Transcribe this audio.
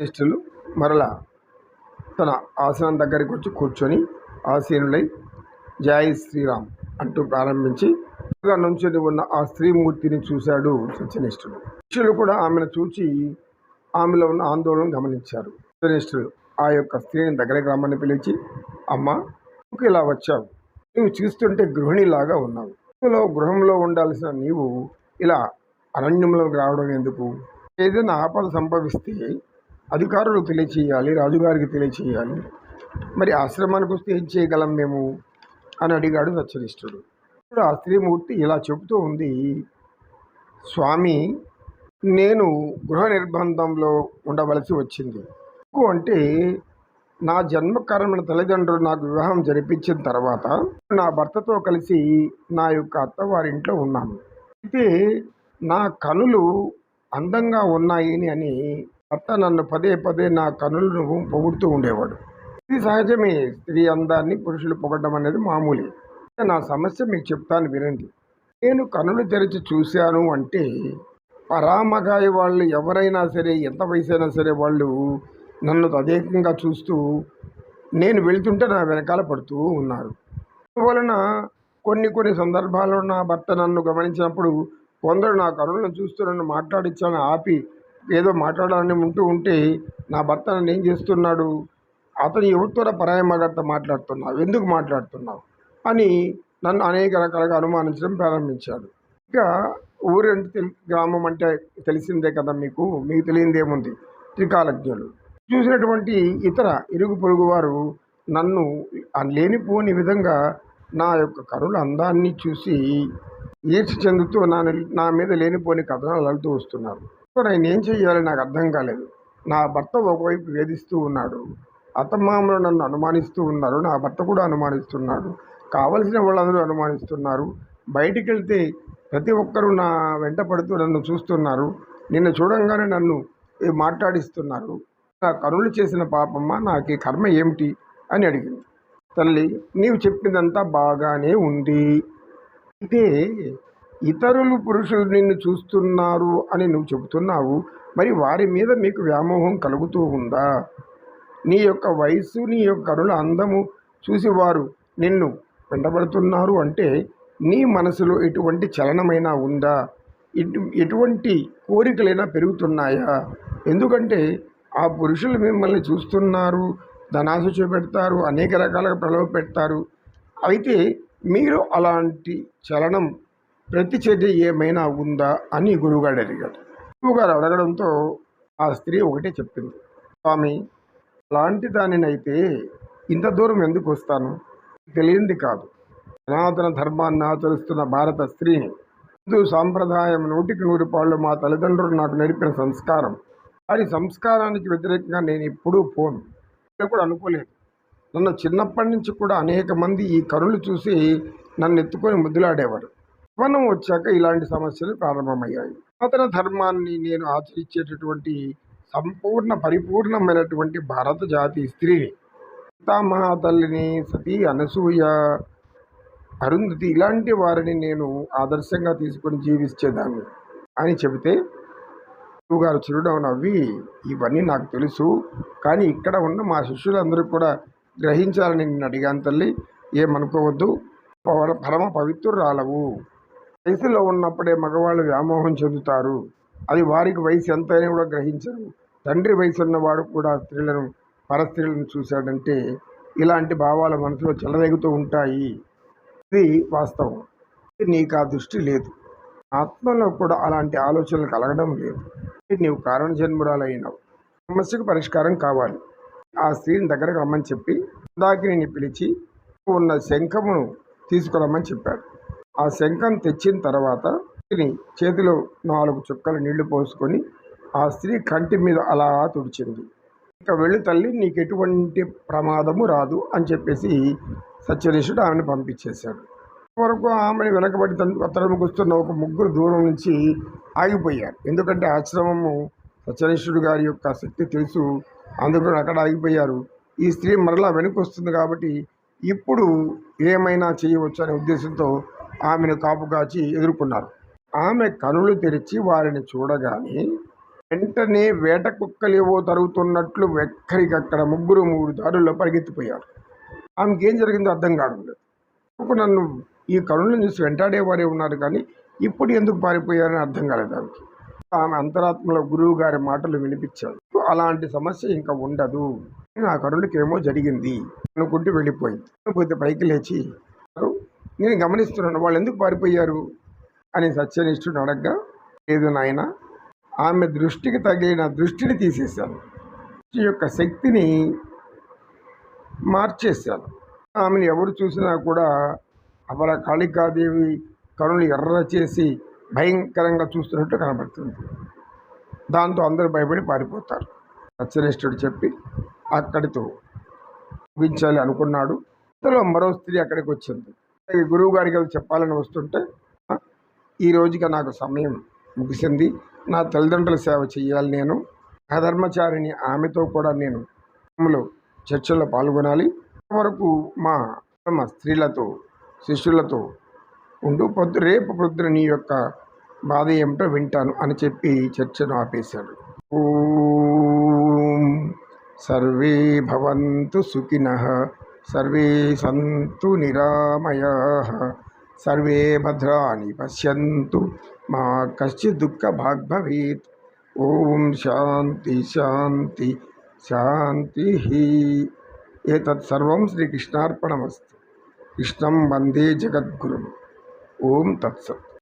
జ్యేష్ఠులు మరలా తన ఆసనం దగ్గరికి వచ్చి కూర్చొని ఆసీనులై జై శ్రీరామ్ అంటూ ప్రారంభించి నుంచొని ఉన్న ఆ స్త్రీమూర్తిని చూశాడు సత్యనిష్ఠుడు. శిష్యులు కూడా ఆమెను చూచి ఆమెలో ఉన్న ఆందోళన గమనించారు. సత్యనిష్ఠుడు ఆ యొక్క స్త్రీని దగ్గరికి రమ్మని పిలిచి అమ్మ నువ్వు ఇలా వచ్చావు. నువ్వు చూస్తుంటే గృహిణిలాగా ఉన్నావు. ఇందులో గృహంలో ఉండాల్సిన నీవు ఇలా అరణ్యంలోకి రావడం ఎందుకు? ఏదైనా ఆపద సంభవిస్తే అధికారులు తెలియచేయాలి రాజుగారికి తెలియచేయాలి. మరి ఆశ్రమానికి వస్తే ఏం చేయగలం మేము? అని అడిగాడు సచ్చరిష్ఠుడు ఇప్పుడు ఆ స్త్రీమూర్తి ఇలా చెబుతూ ఉంది స్వామి నేను గృహ నిర్బంధంలో ఉండవలసి వచ్చింది. ఎందుకు అంటే నా జన్మకరమైన తల్లిదండ్రులు నాకు వివాహం జరిపించిన తర్వాత నా భర్తతో కలిసి నా యొక్క అత్త వారింట్లో ఉన్నాను. అయితే నా కనులు అందంగా ఉన్నాయి అని భర్త నన్ను పదే పదే నా కనులను పొగుడుతూ ఉండేవాడు. ఇది సహజమే. స్త్రీ అందాన్ని పురుషులు పొగడడం అనేది మామూలే. నా సమస్య మీకు చెప్తాను వినండి. నేను కనులు తెరిచి చూశాను అంటే పరామగాయ వాళ్ళు ఎవరైనా సరే ఎంత వయసు అయినా సరే వాళ్ళు నన్ను తదేకంగా చూస్తూ నేను వెళ్తుంటే నా వెనకాల పడుతూ ఉన్నారు. అందువలన కొన్ని కొన్ని సందర్భాల్లో నా భర్త నన్ను గమనించినప్పుడు కొందరు నా కనులను చూస్తూ నన్ను మాట్లాడించాలని ఆపి ఏదో మాట్లాడాలని ఉంటూ ఉంటే నా భర్త నన్ను ఏం చేస్తున్నాడు? అతను ఎవరితో పరాయి మగతో మాట్లాడుతున్నావు? ఎందుకు మాట్లాడుతున్నావు? అని నన్ను అనేక రకాలుగా అనుమానించడం ప్రారంభించాడు. ఇక ఊరంటే తెలి గ్రామం అంటే తెలిసిందే కదా మీకు? మీకు తెలియంది ఏముంది? త్రికాలజ్ఞులు. చూసినటువంటి ఇతర ఇరుగు పొరుగు వారు నన్ను లేనిపోని విధంగా నా యొక్క కరుణ అందాన్ని చూసి ఈర్చి చెందుతూ నా నా మీద లేనిపోని కథనాలు అలుతూ వస్తున్నారు. సో నేను ఏం చెయ్యాలి నాకు అర్థం కాలేదు. నా భర్త ఒకవైపు వేధిస్తూ ఉన్నాడు. అత్తమామలు నన్ను అనుమానిస్తూ ఉన్నారు. నా భర్త కూడా అనుమానిస్తున్నాడు. కావలసిన వాళ్ళందరూ అనుమానిస్తున్నారు. బయటికి వెళ్తే ప్రతి ఒక్కరూ నా వెంట పడుతూ నన్ను చూస్తున్నారు. నిన్ను చూడంగానే నన్ను మాట్లాడిస్తున్నారు. నా కరులు చేసిన పాపమ్మ నాకు ఈ కర్మ ఏమిటి అని అడిగింది. తల్లి నీవు చెప్పిందంతా బాగానే ఉంది. అయితే ఇతరులు పురుషులు నిన్ను చూస్తున్నారు అని నువ్వు చెబుతున్నావు మరి వారి మీద మీకు వ్యామోహం కలుగుతూ ఉందా? నీ యొక్క వయస్సు నీ యొక్క కరుల అందము చూసి వారు నిన్ను వెంటబడుతున్నారు అంటే నీ మనసులో ఎటువంటి చలనమైనా ఉందా? ఎటువంటి కోరికలైనా పెరుగుతున్నాయా? ఎందుకంటే ఆ పురుషులు మిమ్మల్ని చూస్తున్నారు ధనాశ చూపెడతారు అనేక రకాలుగా ప్రలోభ పెడతారు. అయితే మీరు అలాంటి చలనం ప్రతిచర్య ఏమైనా ఉందా అని గురువుగారు అడిగాడు. గురువుగారు అడగడంతో ఆ స్త్రీ ఒకటే చెప్పింది. స్వామి అలాంటి దానినైతే ఇంత దూరం ఎందుకు వస్తాను? తెలియంది కాదు. సనాతన ధర్మాన్ని ఆచరిస్తున్న భారత స్త్రీని హిందూ సాంప్రదాయం నూటికి నూరు పాళ్ళు మా తల్లిదండ్రులు నాకు నేర్పిన సంస్కారం. వారి సంస్కారానికి వ్యతిరేకంగా నేను ఎప్పుడూ పోను. నేను కూడా అనుకోలేదు. నన్ను చిన్నప్పటి నుంచి కూడా అనేక మంది ఈ కరులు చూసి నన్ను ఎత్తుకొని ముద్దులాడేవారు. వనం వచ్చాక ఇలాంటి సమస్యలు ప్రారంభమయ్యాయి. సనాతన ధర్మాన్ని నేను ఆచరించేటటువంటి సంపూర్ణ పరిపూర్ణమైనటువంటి భారత జాతి స్త్రీని సీతామహాతల్లిని సతీ అనసూయ అరుంధతి ఇలాంటి వారిని నేను ఆదర్శంగా తీసుకొని జీవించేదాన్ని అని చెబితే గారు చిరుడవు నవ్వి ఇవన్నీ నాకు తెలుసు కానీ ఇక్కడ ఉన్న మా శిష్యులందరూ కూడా గ్రహించాలని నిన్ను అడిగాను తల్లి ఏమనుకోవద్దు పరమ పవిత్రురాలవు. వయసులో ఉన్నప్పుడే మగవాళ్ళు వ్యామోహం చెందుతారు. అది వారికి వయసు ఎంతైనా కూడా గ్రహించరు. తండ్రి వయసు ఉన్నవాడు కూడా స్త్రీలను పరస్త్రీలను చూశాడంటే ఇలాంటి భావాలు మనసులో చెలరేగుతూ ఉంటాయి. ఇది వాస్తవం. నీకు ఆ దృష్టి లేదు. ఆత్మలో కూడా అలాంటి ఆలోచనలు కలగడం లేదు. నీవు కారణ జన్మురాలైనవు సమస్యకు పరిష్కారం కావాలి. ఆ స్త్రీని దగ్గరకు రమ్మని చెప్పి దాకిని పిలిచి ఉన్న శంఖమును తీసుకురమ్మని చెప్పాడు. ఆ శంఖం తెచ్చిన తర్వాత స్త్రీని చేతిలో నాలుగు చుక్కలు నీళ్ళు పోసుకొని ఆ స్త్రీ కంటి మీద అలా తుడిచింది. ఇక వెళ్ళి తల్లి నీకు ఎటువంటి ప్రమాదము రాదు అని చెప్పేసి సత్యనిషుడు ఆమెను పంపించేశాడు. వరకు ఆమెను వెనకబడి తన తనకు ఒక ముగ్గురు దూరం నుంచి ఆగిపోయారు. ఎందుకంటే ఆశ్రమము సత్యనిష్ఠుడు గారి యొక్క శక్తి తెలుసు. అందుకు అక్కడ ఆగిపోయారు. ఈ స్త్రీ మరలా వెనక్కి వస్తుంది కాబట్టి ఇప్పుడు ఏమైనా చేయవచ్చు అనే ఉద్దేశంతో ఆమెను కాపు కాచి ఎదుర్కొన్నారు. ఆమె కనులు తెరిచి వారిని చూడగానే వెంటనే వేట కుక్కలేవో తరుగుతున్నట్లు ఎక్కడికక్కడ ముగ్గురు మూడు దారుల్లో పరిగెత్తిపోయారు. ఆమెకి ఏం జరిగిందో అర్థం కావడం లేదు. నన్ను ఈ కరుణను చూసి వెంటాడేవారే ఉన్నారు కానీ ఇప్పుడు ఎందుకు పారిపోయారని అర్థం కాలేదు ఆమెకి. ఆమె అంతరాత్మలో గురువు గారి మాటలు వినిపించాడు అలాంటి సమస్య ఇంకా ఉండదు. నా కరుణకి ఏమో జరిగింది అనుకుంటూ వెళ్ళిపోయింది. పోతే పైకి లేచి నేను గమనిస్తున్నాను వాళ్ళు ఎందుకు పారిపోయారు అని సత్యనిష్ఠుడు అడగ్గా లేదు నాయన ఆమె దృష్టికి తగిలిన దృష్టిని తీసేశాను. దృష్టి యొక్క శక్తిని మార్చేశాను. ఆమెను ఎవరు చూసినా కూడా అపర కాళికాదేవి కనులు ఎర్ర చేసి భయంకరంగా చూస్తున్నట్టు కనబడుతుంది. దాంతో అందరూ భయపడి పారిపోతారు. సత్యనిష్ఠుడు చెప్పి అక్కడితో ముగించాలి అనుకున్నాడు. ఇంతలో మరో స్త్రీ అక్కడికి వచ్చింది. గురువు గారికి అది చెప్పాలని వస్తుంటే ఈ రోజుగా నాకు సమయం ముగిసింది. నా తల్లిదండ్రుల సేవ చేయాలి నేను. అధర్మచారిని ఆమెతో కూడా నేను చర్చల్లో పాల్గొనాలి. వరకు మా మా స్త్రీలతో శిష్యులతో ఉండు. పొద్దు రేపు పొద్దున నీ యొక్క బాధ ఏమిటో వింటాను అని చెప్పి చర్చను ఆపేశాడు. ఓం సర్వే భవంతు సుఖిన सर्वे सन्तु निरामयाः। सर्वे भद्राणि पश्यन्तु। मा कश्चित् दुःखभाग् भवेत्। ॐ शान्ति शान्ति शान्तिः। एतत् सर्वं श्रीकृष्णार्पणमस्ति। कृष्णं वंदे जगद्गुरुम्। ॐ तत्सत्।